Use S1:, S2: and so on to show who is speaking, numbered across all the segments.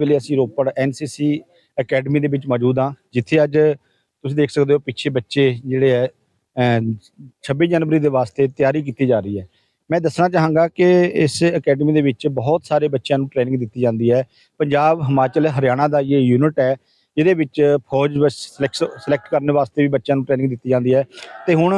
S1: ਵੇਲੇ ਅਸੀਂ Ropar NCC academy ਦੇ ਵਿੱਚ ਮੌਜੂਦ ਹਾਂ, ਜਿੱਥੇ ਅੱਜ ਤੁਸੀਂ ਦੇਖ ਸਕਦੇ ਹੋ ਪਿੱਛੇ ਬੱਚੇ ਜਿਹੜੇ ਹੈ ਅਮ 26 ਜਨਵਰੀ ਦੇ ਵਾਸਤੇ ਤਿਆਰੀ ਕੀਤੀ ਜਾ ਰਹੀ ਹੈ। ਮੈਂ ਦੱਸਣਾ ਚਾਹਾਂਗਾ ਕਿ ਇਸ ਅਕੈਡਮੀ ਦੇ ਵਿੱਚ ਬਹੁਤ ਸਾਰੇ ਬੱਚਿਆਂ ਨੂੰ ਟ੍ਰੇਨਿੰਗ ਦਿੱਤੀ ਜਾਂਦੀ ਹੈ। ਪੰਜਾਬ, ਹਿਮਾਚਲ, ਹਰਿਆਣਾ ਦਾ ਇਹ ਯੂਨਿਟ ਹੈ, ਜਿਹਦੇ ਵਿੱਚ ਫੌਜ ਵਿੱਚ ਸਿਲੈਕਟ ਕਰਨ ਵਾਸਤੇ ਵੀ ਬੱਚਿਆਂ ਨੂੰ ਟ੍ਰੇਨਿੰਗ ਦਿੱਤੀ ਜਾਂਦੀ ਹੈ। ਤੇ ਹੁਣ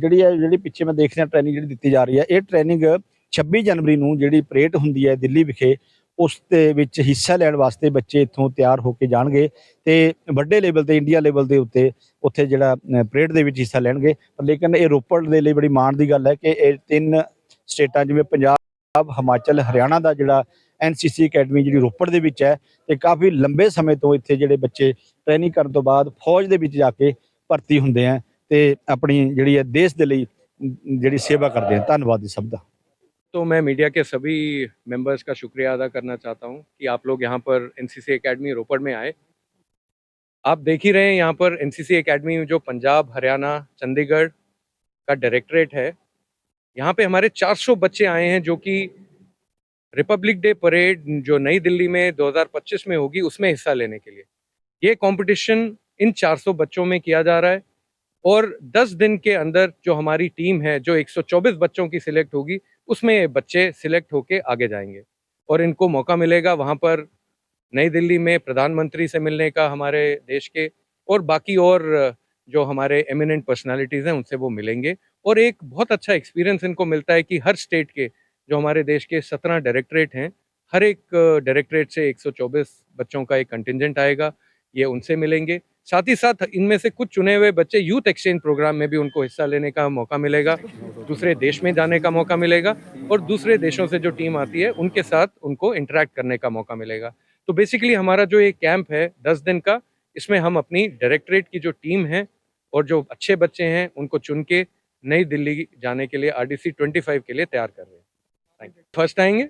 S1: ਜਿਹੜੀ ਹੈ, ਜਿਹੜੀ ਪਿੱਛੇ ਮੈਂ ਦੇਖ ਰਿਹਾ ਟ੍ਰੇਨਿੰਗ ਜਿਹੜੀ ਦਿੱਤੀ ਜਾ ਰਹੀ ਹੈ, ਇਹ ਟ੍ਰੇਨਿੰਗ 26 ਜਨਵਰੀ ਨੂੰ ਜਿਹੜੀ ਪਰੇਡ ਹੁੰਦੀ ਹੈ ਦਿੱਲੀ ਵਿਖੇ ਉਸ ਦੇ ਵਿੱਚ ਹਿੱਸਾ ਲੈਣ ਵਾਸਤੇ ਬੱਚੇ ਇੱਥੋਂ ਤਿਆਰ ਹੋ ਕੇ ਜਾਣਗੇ ਤੇ ਵੱਡੇ ਲੈਵਲ ਤੇ ਇੰਡੀਆ ਲੈਵਲ ਦੇ ਉੱਤੇ ਉੱਥੇ ਜਿਹੜਾ ਪਰੇਡ ਦੇ ਵਿੱਚ ਹਿੱਸਾ ਲੈਣਗੇ। ਪਰ ਲੇਕਿਨ ਇਹ ਰੋਪੜ ਦੇ ਲਈ ਬੜੀ ਮਾਣ ਦੀ ਗੱਲ ਹੈ ਕਿ ਇਹ ਤਿੰਨ ਸਟੇਟਾਂ, ਜਿਵੇਂ ਪੰਜਾਬ, ਹਿਮਾਚਲ, ਹਰਿਆਣਾ ਦਾ ਜਿਹੜਾ ਐਨਸੀਸੀ ਅਕੈਡਮੀ ਜਿਹੜੀ ਰੋਪੜ ਦੇ ਵਿੱਚ ਹੈ ਤੇ ਕਾਫੀ ਲੰਬੇ ਸਮੇਂ ਤੋਂ ਇੱਥੇ ਜਿਹੜੇ ਬੱਚੇ ਟ੍ਰੇਨਿੰਗ ਕਰਨ ਤੋਂ ਬਾਅਦ ਫੌਜ ਦੇ ਵਿੱਚ ਜਾ ਕੇ ਭਰਤੀ ਹੁੰਦੇ ਆ ਤੇ ਆਪਣੀ ਜਿਹੜੀ ਹੈ ਦੇਸ਼ ਦੇ ਲਈ ਜਿਹੜੀ ਸੇਵਾ ਕਰਦੇ ਆ। ਧੰਨਵਾਦ ਜੀ ਸਭ ਦਾ।
S2: तो मैं मीडिया के सभी मेंबर्स का शुक्रिया अदा करना चाहता हूँ कि आप लोग यहाँ पर एनसीसी एकेडमी रोपड़ में आए। आप देख ही रहे हैं यहाँ पर एनसीसी एकेडमी जो पंजाब, हरियाणा, चंडीगढ़ का डायरेक्टरेट है। यहाँ पे हमारे 400 बच्चे आए हैं जो कि रिपब्लिक डे परेड जो नई दिल्ली में 2025 में होगी उसमें हिस्सा लेने के लिए। ये कंपटीशन इन 400 बच्चों में किया जा रहा है और 10 दिन के अंदर जो हमारी टीम है, जो 124 बच्चों की सिलेक्ट होगी उसमें बच्चे सिलेक्ट होके आगे जाएँगे। और इनको मौका मिलेगा वहाँ पर नई दिल्ली में प्रधानमंत्री से मिलने का हमारे देश के और बाकी और जो हमारे एमिनेंट पर्सनालिटीज़ हैं उनसे वो मिलेंगे। और एक बहुत अच्छा एक्सपीरियंस इनको मिलता है कि हर स्टेट के जो हमारे देश के सत्रह डायरेक्टरेट हैं, हर एक डायरेक्टरेट से 124 बच्चों का एक कंटिजेंट आएगा, ये उनसे मिलेंगे। साथ ही साथ इनमें से कुछ चुने हुए बच्चे यूथ एक्सचेंज प्रोग्राम में भी उनको हिस्सा लेने का मौका मिलेगा, दूसरे देश में जाने का मौका मिलेगा और दूसरे देशों से जो टीम आती है, उनके साथ उनको इंटरेक्ट करने का मौका मिलेगा। तो बेसिकली हमारा जो ये कैंप है दस दिन का, इसमें हम अपनी डायरेक्टरेट की जो टीम है और जो अच्छे बच्चे हैं, उनको चुन के नई दिल्ली जाने के लिए आर डी के लिए तैयार कर रहे हैं। थैंक यू फ़र्स्ट आएँगे।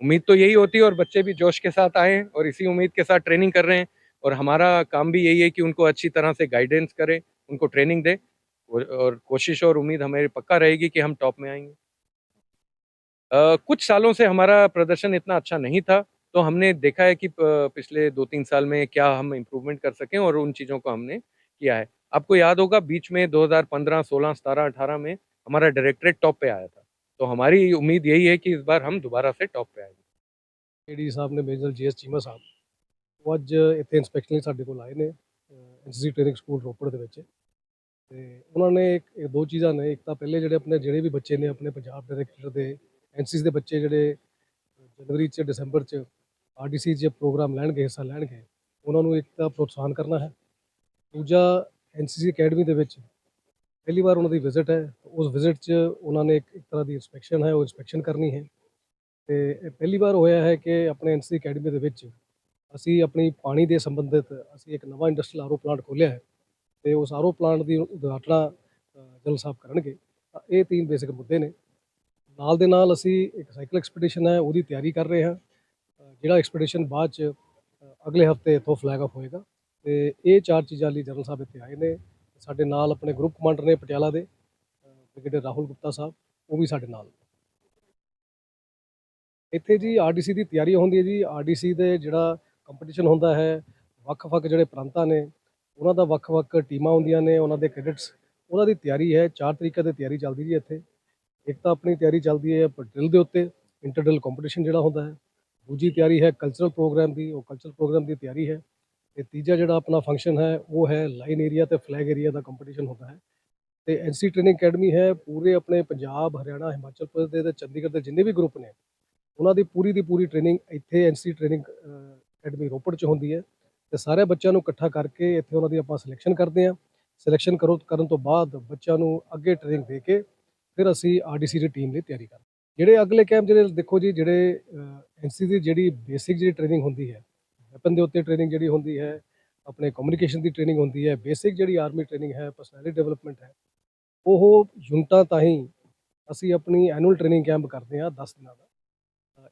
S2: उम्मीद तो यही होती है और बच्चे भी जोश के साथ आए हैं और इसी उम्मीद के साथ ट्रेनिंग कर रहे हैं। और हमारा काम भी यही है कि उनको अच्छी तरह से गाइडेंस करें उनको ट्रेनिंग दें और कोशिश और उम्मीद हमारी पक्का रहेगी कि हम टॉप में आएँगे। आ, कुछ सालों से हमारा प्रदर्शन इतना अच्छा नहीं था तो हमने देखा है कि पिछले दो तीन साल में क्या हम इम्प्रूवमेंट कर सकें और उन चीज़ों को हमने किया है। आपको याद होगा बीच में 2015, 16, 17, 18 में हमारा डायरेक्टरेट टॉप पे आया था। तो हमारी उम्मीद यही है कि इस बार हम दोबारा से टॉप पे आएँगे।
S3: साहब ने मेजर जी एस चीमा साहब ਉਹ ਅੱਜ ਇੱਥੇ ਇਨਸਪੈਕਸ਼ਨ ਲਈ ਸਾਡੇ ਕੋਲ ਆਏ ਨੇ ਐਨਸੀਸੀ ਟ੍ਰੇਨਿੰਗ ਸਕੂਲ ਰੋਪੜ ਦੇ ਵਿੱਚ। ਤੇ ਉਹਨਾਂ ਨੇ ਇੱਕ ਇਹ ਦੋ ਚੀਜ਼ਾਂ ਨੇ, ਇੱਕ ਤਾਂ ਪਹਿਲੇ ਜਿਹੜੇ ਆਪਣੇ, ਜਿਹੜੇ ਵੀ ਬੱਚੇ ਨੇ ਆਪਣੇ ਪੰਜਾਬ ਡਾਇਰੈਕਟਰ ਦੇ ਐਨਸੀਸੀ ਦੇ ਬੱਚੇ ਜਿਹੜੇ ਜਨਵਰੀ ਚ ਦਸੰਬਰ ਚ ਆਰਡੀਸੀ 'ਚ ਪ੍ਰੋਗਰਾਮ ਲੈਣਗੇ, ਹਿੱਸਾ ਲੈਣਗੇ, ਉਹਨਾਂ ਨੂੰ ਇੱਕ ਤਾਂ ਪ੍ਰੋਤਸਾਹਨ ਕਰਨਾ ਹੈ। ਦੂਜਾ ਐਨਸੀਸੀ ਅਕੈਡਮੀ ਦੇ ਵਿੱਚ ਪਹਿਲੀ ਵਾਰ ਉਹਨਾਂ ਦੀ ਵਿਜ਼ਿਟ ਹੈ, ਉਸ ਵਿਜ਼ਿਟ 'ਚ ਉਹਨਾਂ ਨੇ ਇੱਕ ਇੱਕ ਤਰ੍ਹਾਂ ਦੀ ਇਨਸਪੈਕਸ਼ਨ ਹੈ, ਉਹ ਇਨਸਪੈਕਸ਼ਨ ਕਰਨੀ ਹੈ। ਤੇ ਪਹਿਲੀ ਵਾਰ ਹੋਇਆ ਹੈ ਕਿ ਆਪਣੇ ਐਨਸੀ ਅਕੈਡਮੀ ਦੇ ਵਿੱਚ ਅਸੀਂ ਆਪਣੀ ਪਾਣੀ ਦੇ ਸੰਬੰਧਿਤ ਅਸੀਂ ਇੱਕ ਨਵਾਂ ਇੰਡਸਟਰੀਅਲ ਆਰਓ ਪਲਾਂਟ ਖੋਲ੍ਹਿਆ ਹੈ ਤੇ ਉਸ ਆਰਓ ਪਲਾਂਟ ਦੀ ਉਦਘਾਟਨਾ ਅ, ਜਲ ਸਾਹਿਬ ਕਰਨਗੇ ਤਾਂ ਇਹ ਤਿੰਨ ਬੇਸਿਕ ਮੁੱਦੇ ਨੇ। ਨਾਲ ਦੇ ਨਾਲ ਅਸੀਂ ਇੱਕ ਸਾਈਕਲ ਐਕਸਪੀਡੀਸ਼ਨ ਹੈ ਉਹਦੀ ਤਿਆਰੀ ਕਰ ਰਹੇ ਹਾਂ। ਜਿਹੜਾ ਐਕਸਪੀਡੀਸ਼ਨ ਬਾਅਦ ਚ ਅਗਲੇ ਹਫ਼ਤੇ ਇੱਥੋਂ ਫਲੈਗ ਆਫ ਹੋਏਗਾ ਤੇ ਇਹ ਚਾਰ ਚੀਜ਼ਾਂ ਲਈ ਜਨਰਲ ਸਾਹਿਬ ਇੱਥੇ ਆਏ ਨੇ। ਸਾਡੇ ਨਾਲ ਆਪਣੇ ਗਰੁੱਪ ਕਮਾਂਡਰ ਨੇ ਪਟਿਆਲਾ ਦੇ ਬ੍ਰਿਗੇਡੀਅਰ ਰਾਹੁਲ ਗੁਪਤਾ ਸਾਹਿਬ ਉਹ ਵੀ ਸਾਡੇ ਨਾਲ ਇੱਥੇ ਜੀ ਆਰਡੀਸੀ ਦੀ ਤਿਆਰੀ ਹੁੰਦੀ ਹੈ ਜੀ। ਆਰਡੀਸੀ ਦੇ ਜਿਹੜਾ ਕੰਪੀਟੀਸ਼ਨ ਹੁੰਦਾ ਹੈ, ਵੱਖ-ਵੱਖ ਜਿਹੜੇ ਪ੍ਰਾਂਤਾਂ ਨੇ, ਉਹਨਾਂ ਦਾ ਵੱਖ-ਵੱਖ ਟੀਮਾਂ ਹੁੰਦੀਆਂ ਨੇ, ਉਹਨਾਂ ਦੇ ਕੈਡਟਸ ਉਹਨਾਂ ਦੀ ਤਿਆਰੀ ਹੈ, ਚਾਰ ਤਰੀਕੇ ਦੀ ਤਿਆਰੀ ਚੱਲਦੀ ਜੀ ਇੱਥੇ। ਇੱਕ ਤਾਂ ਆਪਣੀ ਤਿਆਰੀ ਚੱਲਦੀ ਹੈ ਡਰਿਲ ਦੇ ਉੱਤੇ ਇੰਟਰਡਰਿਲ ਕੰਪੀਟੀਸ਼ਨ ਜਿਹੜਾ ਹੁੰਦਾ ਹੈ, ਦੂਜੀ ਤਿਆਰੀ ਹੈ ਕਲਚਰਲ ਪ੍ਰੋਗਰਾਮ ਦੀ, ਉਹ ਕਲਚਰਲ ਪ੍ਰੋਗਰਾਮ ਦੀ ਤਿਆਰੀ ਹੈ। ਤੇ ਤੀਜਾ ਜਿਹੜਾ ਆਪਣਾ ਫੰਕਸ਼ਨ ਹੈ, ਉਹ ਹੈ ਲਾਈਨ ਏਰੀਆ ਤੇ ਫਲੈਗ ਏਰੀਆ ਦਾ ਕੰਪੀਟੀਸ਼ਨ ਹੁੰਦਾ ਹੈ। ਤੇ ਐਨਸੀ ਟ੍ਰੇਨਿੰਗ ਅਕੈਡਮੀ ਹੈ, ਪੂਰੇ ਆਪਣੇ ਪੰਜਾਬ, ਹਰਿਆਣਾ, ਹਿਮਾਚਲ ਪ੍ਰਦੇਸ਼ ਦੇ ਤੇ ਚੰਡੀਗੜ੍ਹ ਦੇ ਜਿੰਨੇ ਵੀ ਗਰੁੱਪ ਨੇ, ਉਹਨਾਂ ਦੀ ਪੂਰੀ ਦੀ ਪੂਰੀ ਟ੍ਰੇਨਿੰਗ ਇੱਥੇ ਐਨਸੀ ਟ੍ਰੇਨਿੰਗ ਅਕੈਡਮੀ ਰੋਪੜ 'ਚ ਹੁੰਦੀ ਹੈ, ਤੇ ਸਾਰੇ ਬੱਚਿਆਂ ਨੂੰ ਇਕੱਠਾ ਕਰਕੇ ਇੱਥੇ ਉਹਨਾਂ ਦੀ ਆਪਾਂ ਸਿਲੈਕਸ਼ਨ ਕਰਦੇ ਹਾਂ। ਸਿਲੈਕਸ਼ਨ ਕਰੋ, ਕਰਨ ਤੋਂ ਬਾਅਦ ਬੱਚਿਆਂ ਨੂੰ ਅੱਗੇ ਟ੍ਰੇਨਿੰਗ ਦੇ ਕੇ ਫਿਰ ਅਸੀਂ ਆਰਡੀਸੀ ਦੀ ਟੀਮ ਲਈ ਤਿਆਰੀ ਕਰਦੇ ਜਿਹੜੇ ਅਗਲੇ ਕੈਂਪ ਜਿਹੜੇ ਦੇਖੋ ਜੀ, ਜਿਹੜੇ ਐਨਸੀ ਦੀ ਜਿਹੜੀ ਬੇਸਿਕ ਜਿਹੜੀ ਟ੍ਰੇਨਿੰਗ ਹੁੰਦੀ ਹੈ ਵੈਪਨ ਦੇ ਉੱਤੇ ਟ੍ਰੇਨਿੰਗ ਜਿਹੜੀ ਹੁੰਦੀ ਹੈ, ਆਪਣੇ ਕਮਿਊਨੀਕੇਸ਼ਨ ਦੀ ਟ੍ਰੇਨਿੰਗ ਹੁੰਦੀ ਹੈ ਬੇਸਿਕ ਜਿਹੜੀ ਆਰਮੀ ਟ੍ਰੇਨਿੰਗ ਹੈ ਪਰਸਨੈਲਿਟੀ ਡਿਵੈਲਪਮੈਂਟ ਹੈ, ਉਹ ਯੂਨਿਟਾਂ ਤਾਂ ਹੀ ਅਸੀਂ ਆਪਣੀ ਐਨੂਅਲ ਟ੍ਰੇਨਿੰਗ ਕੈਂਪ ਕਰਦੇ ਹਾਂ 10 ਦਿਨਾਂ ਦਾ।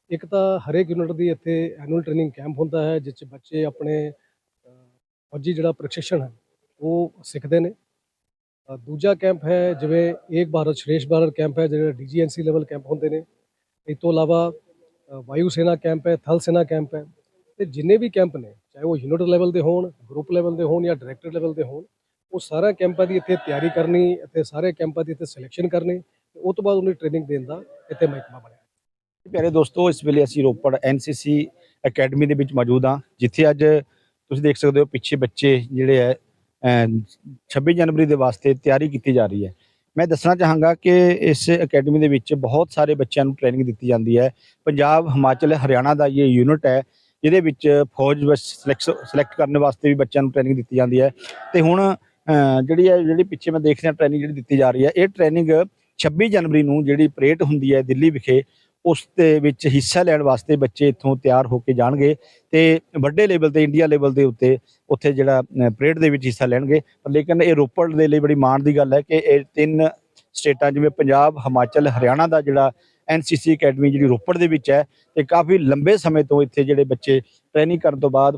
S3: ਇੱਕ ਤਾਂ ਹਰੇਕ ਯੂਨਿਟ ਦੀ ਇੱਥੇ ਐਨੂਅਲ ਟ੍ਰੇਨਿੰਗ ਕੈਂਪ ਹੁੰਦਾ ਹੈ, ਜਿਸ 'ਚ ਬੱਚੇ ਆਪਣੇ ਫੌਜੀ ਜਿਹੜਾ ਪ੍ਰਸ਼ਿਕਸ਼ਣ ਹੈ, ਉਹ ਸਿੱਖਦੇ ਨੇ। ਦੂਜਾ ਕੈਂਪ ਹੈ, ਜਿਵੇਂ ਏਕ ਭਾਰਤ ਸ਼੍ਰੇਸ਼ ਭਾਰਤ ਕੈਂਪ ਹੈ, ਜਿਹੜੇ ਡੀਜੀਐਨਸੀ ਲੈਵਲ ਕੈਂਪ ਹੁੰਦੇ ਨੇ। ਇਸ ਤੋਂ ਇਲਾਵਾ ਵਾਯੂ ਸੈਨਾ ਕੈਂਪ ਹੈ, ਥਲ ਸੈਨਾ ਕੈਂਪ ਹੈ। ਤੇ ਜਿੰਨੇ ਵੀ ਕੈਂਪ ਨੇ, ਚਾਹੇ ਉਹ ਯੂਨਿਟ ਲੈਵਲ ਦੇ ਹੋਣ ਗਰੁੱਪ ਲੈਵਲ ਦੇ ਹੋਣ ਜਾਂ ਡਾਇਰੈਕਟਰ ਲੈਵਲ ਦੇ ਹੋਣ, ਉਹ ਸਾਰਾ ਕੈਂਪਾਂ ਦੀ ਇੱਥੇ ਤਿਆਰੀ ਕਰਨੀ ਅਤੇ ਸਾਰੇ ਕੈਂਪਾਂ ਦੀ ਇੱਥੇ ਸਿਲੈਕਸ਼ਨ ਕਰਨੀ, ਤੇ ਉਹ ਤੋਂ ਬਾਅਦ ਉਹਨੂੰ ਟ੍ਰੇਨਿੰਗ ਦੇਣ ਦਾ ਇੱਥੇ ਮਹਿਕਮਾ ਬਣਿਆ।
S1: ਪਿਆਰੇ ਦੋਸਤੋ, ਇਸ ਵੇਲੇ ਅਸੀਂ ਰੋਪੜ ਐਨਸੀਸੀ ਅਕੈਡਮੀ ਦੇ ਵਿੱਚ ਮੌਜੂਦ ਹਾਂ, ਜਿੱਥੇ ਅੱਜ ਤੁਸੀਂ ਦੇਖ ਸਕਦੇ ਹੋ ਪਿੱਛੇ ਬੱਚੇ ਜਿਹੜੇ ਹੈ ਅਮ 26 ਜਨਵਰੀ ਦੇ ਵਾਸਤੇ ਤਿਆਰੀ ਕੀਤੀ ਜਾ ਰਹੀ ਹੈ। ਮੈਂ ਦੱਸਣਾ ਚਾਹਾਂਗਾ ਕਿ ਇਸ ਅਕੈਡਮੀ ਦੇ ਵਿੱਚ ਬਹੁਤ ਸਾਰੇ ਬੱਚਿਆਂ ਨੂੰ ਟ੍ਰੇਨਿੰਗ ਦਿੱਤੀ ਜਾਂਦੀ ਹੈ। ਪੰਜਾਬ, ਹਿਮਾਚਲ, ਹਰਿਆਣਾ ਦਾ ਇਹ ਯੂਨਿਟ ਹੈ, ਜਿਹਦੇ ਵਿੱਚ ਫੌਜ ਵਿੱਚ ਸਿਲੈਕਟ ਕਰਨ ਵਾਸਤੇ ਵੀ ਬੱਚਿਆਂ ਨੂੰ ਟ੍ਰੇਨਿੰਗ ਦਿੱਤੀ ਜਾਂਦੀ ਹੈ। ਤੇ ਹੁਣ ਜਿਹੜੀ ਹੈ, ਜਿਹੜੀ ਪਿੱਛੇ ਮੈਂ ਦੇਖ ਰਿਹਾ ਟ੍ਰੇਨਿੰਗ ਜਿਹੜੀ ਦਿੱਤੀ ਜਾ ਰਹੀ ਹੈ, ਇਹ ਟ੍ਰੇਨਿੰਗ 26 ਜਨਵਰੀ ਨੂੰ ਜਿਹੜੀ ਪਰੇਡ ਹੁੰਦੀ ਹੈ ਦਿੱਲੀ ਵਿਖੇ ਉਸ ਦੇ ਵਿੱਚ ਹਿੱਸਾ ਲੈਣ ਵਾਸਤੇ ਬੱਚੇ ਇੱਥੋਂ ਤਿਆਰ ਹੋ ਕੇ ਜਾਣਗੇ ਤੇ ਵੱਡੇ ਲੈਵਲ ਤੇ ਇੰਡੀਆ ਲੈਵਲ ਦੇ ਉੱਤੇ ਉੱਥੇ ਜਿਹੜਾ ਪਰੇਡ ਦੇ ਵਿੱਚ ਹਿੱਸਾ ਲੈਣਗੇ। ਪਰ ਲੇਕਿਨ ਇਹ ਰੋਪੜ ਦੇ ਲਈ ਬੜੀ ਮਾਣ ਦੀ ਗੱਲ ਹੈ ਕਿ ਇਹ ਤਿੰਨ ਸਟੇਟਾਂ, ਜਿਵੇਂ ਪੰਜਾਬ, ਹਿਮਾਚਲ, ਹਰਿਆਣਾ ਦਾ ਜਿਹੜਾ ਐਨਸੀਸੀ ਅਕੈਡਮੀ ਜਿਹੜੀ ਰੋਪੜ ਦੇ ਵਿੱਚ ਹੈ, ਤੇ ਕਾਫੀ ਲੰਬੇ ਸਮੇਂ ਤੋਂ ਇੱਥੇ ਜਿਹੜੇ ਬੱਚੇ ਟ੍ਰੇਨਿੰਗ ਕਰਨ ਤੋਂ ਬਾਅਦ